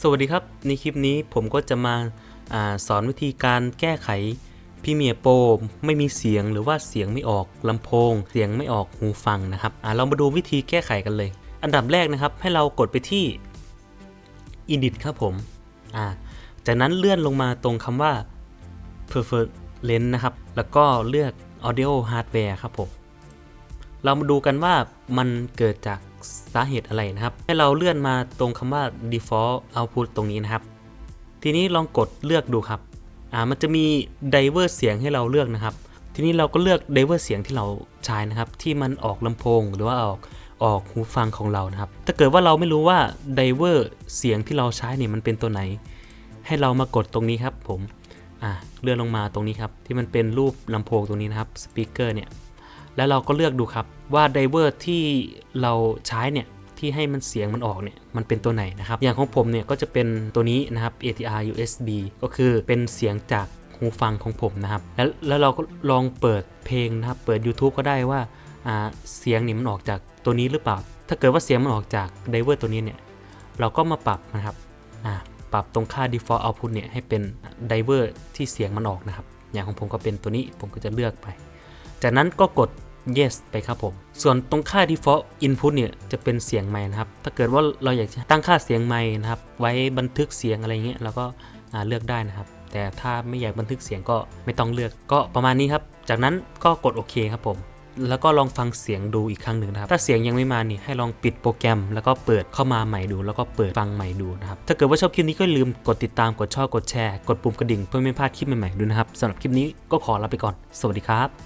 สวัสดีครับ ในคลิปนี้ผมก็จะมาอาสอนวิธีการแก้ไขพี่เมียโปรไม่มีเสียงหรือว่าเสียงไม่ออกลำโพง เสียงไม่ออกหูฟังนะครับเรามาดูวิธีแก้ไขกันเลย อันดับแรกนะครับให้เรากดไปที่ Edit ครับผมาจากนั้นเลื่อนลงมาตรงคำว่า Preference นะครับ แล้วก็เลือก Audio Hardware ครับผม เรามาดูกันว่ามันเกิดจาก สาเหตุอะไรนะครับ ให้เราเลื่อนมาตรงคำว่า default output ตรงนี้นะครับ ทีนี้ลองกดเลือกดูครับอ่ามันจะมี diver เสียงให้เราเลือกนะครับ ทีนี้เราก็เลือก diver เสียงที่เราใช้นะครับ ที่มันออกลำโพงหรือว่าออกออกหูฟังของเรานะครับ ถ้าเกิดว่าเราไม่รู้ว่า diver เสียงที่เราใช้เนี่ยมันเป็นตัวไหน ให้เรามากดตรงนี้ครับผมอ่าเลื่อนลงมาตรงนี้ครับ ที่มันเป็นรูปลำโพงตรงนี้นะครับสปีกเกอร์เนี่ย แล้วเราก็เลือกดูครับว่าไดเวอร์ที่เราใช้เนี่ยที่ให้มันเสียงมันออกเนี่ยมันเป็นตัวไหนนะครับ อย่างของผมเนี่ยก็จะเป็นตัวนี้นะครับ ATR USB ก็คือเป็นเสียงจากหูฟังของผมนะครับ แล้วแล้วเราก็ลองเปิดเพลงนะครับ เปิด YouTube ก็ได้ว่าอ่าเสียงนี่มันออกจากตัวนี้หรือเปล่า ถ้าเกิดว่าเสียงมันออกจากไดเวอร์ตัวนี้เนี่ยเราก็มาปรับนะครับอ่าปรับตรงค่า default output เนี่ยให้เป็นไดเวอร์ที่เสียงมันออกนะครับ อย่างของผมก็เป็นตัวนี้ผมก็จะเลือกไป จากนั้นก็กด yes ไปครับผม ส่วนตรงค่า default input เนี่ยจะเป็นเสียงไมค์นะครับ ถ้าเกิดว่าเราอยากจะตั้งค่าเสียงไมค์นะครับ ไว้บันทึกเสียงอะไรเงี้ยเราก็าเลือกได้นะครับ แต่ถ้าไม่อยากบันทึกเสียงก็ไม่ต้องเลือก ก็ประมาณนี้ครับ จากนั้นก็กดโอเคครับผม แล้วก็ลองฟังเสียงดูอีกครั้งหนึ่งนะครับ ถ้าเสียงยังไม่มานี่ให้ลองปิดโปรแกรม แล้วก็เปิดเข้ามาใหม่ดู แล้วก็เปิดฟังใหม่ดูนะครับ ถ้าเกิดว่าชอบคลิปนี้ก็ลืมกดติดตาม กดชอบ กดแชร์ กดปุ่มกระดิ่งเพื่อไม่พลาดคลิปใหม่ๆดูนะครับสำหรับคลิปนี้ก็ขอลาไปก่อน สวัสดีครับ